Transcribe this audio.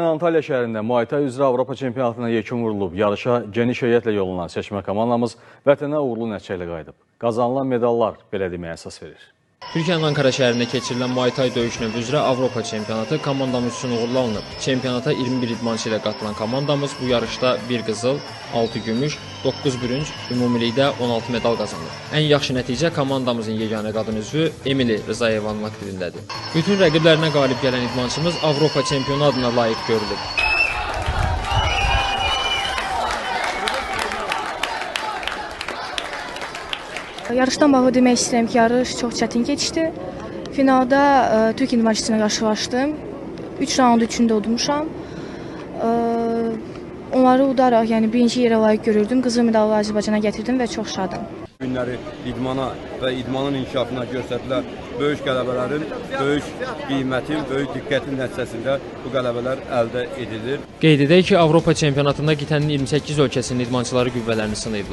Antalya şəhərində Thai üzrə Avropa çempionatına yekun vurulub. Yarışa geniş heyətlə yollanan seçmə komandamız vətənə uğurlu nəticə ilə qayıdıb. Qazanılan medallar belə deməyə əsas verir. Türkiyənin Ankara şəhərində keçirilən Muay Thai döyüş növü üzrə Avropa çempionatı komandamız üçün uğurlu alınıb. Çempionata 21 idmançı ilə qatılan komandamız bu yarışda 1 qızıl, 6 gümüş, 9 bürünc, ümumilikdə 16 medal qazanıb. Ən yaxşı nəticə komandamızın yeganə qadın üzvü Emili Rzayevanın aktivindədir. Bütün rəqiblərinə qalib gələn idmançımız Avropa çempionu adına layiq görülüb. Yarışdan bağlı demək istəyirəm ki, yarış çox çətin keçdi. Finalda ə, Türk idmançısına qarşılaşdım. 3 raund üçündə udmuşam. Ə, onları udaraq, yəni birinci yerə layiq görürdüm. Qızıl medalı Azərbaycana gətirdim və çox şadam. günləri idmana və idmanın inkişafına göstərdilər. Böyük qələbələrin, böyük qiymətin, böyük diqqətin nəticəsində bu qələbələr əldə edilir. Qeyd edək ki, Avropa çempionatında qitənin 28 ölkəsinin idmançıları qüvvələrini sınayıblar.